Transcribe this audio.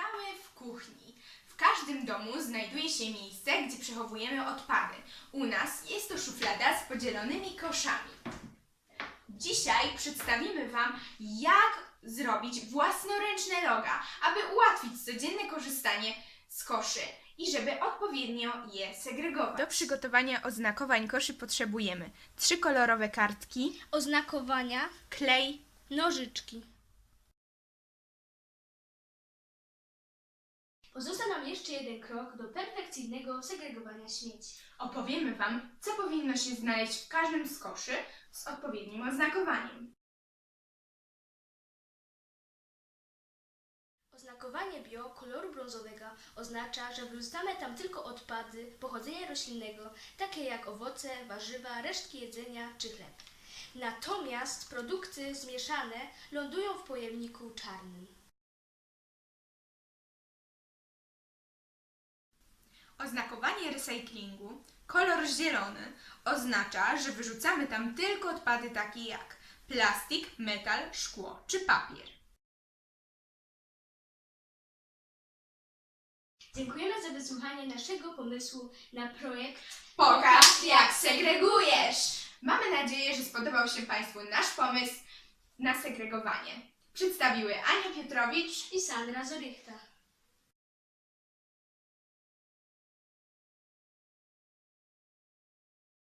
Witamy w kuchni. W każdym domu znajduje się miejsce, gdzie przechowujemy odpady. U nas jest to szuflada z podzielonymi koszami. Dzisiaj przedstawimy Wam, jak zrobić własnoręczne loga, aby ułatwić codzienne korzystanie z koszy i żeby odpowiednio je segregować. Do przygotowania oznakowań koszy potrzebujemy trzy kolorowe kartki, oznakowania, klej, nożyczki. Pozostał nam jeszcze jeden krok do perfekcyjnego segregowania śmieci. Opowiemy Wam, co powinno się znaleźć w każdym z koszy z odpowiednim oznakowaniem. Oznakowanie bio koloru brązowego oznacza, że wrzucamy tam tylko odpady pochodzenia roślinnego, takie jak owoce, warzywa, resztki jedzenia czy chleb. Natomiast produkty zmieszane lądują w pojemniku czarnym. Oznakowanie recyklingu, kolor zielony, oznacza, że wyrzucamy tam tylko odpady takie jak plastik, metal, szkło czy papier. Dziękujemy za wysłuchanie naszego pomysłu na projekt Pokaż, jak segregujesz! Mamy nadzieję, że spodobał się Państwu nasz pomysł na segregowanie. Przedstawiły Ania Piotrowicz i Sandra Zorychta.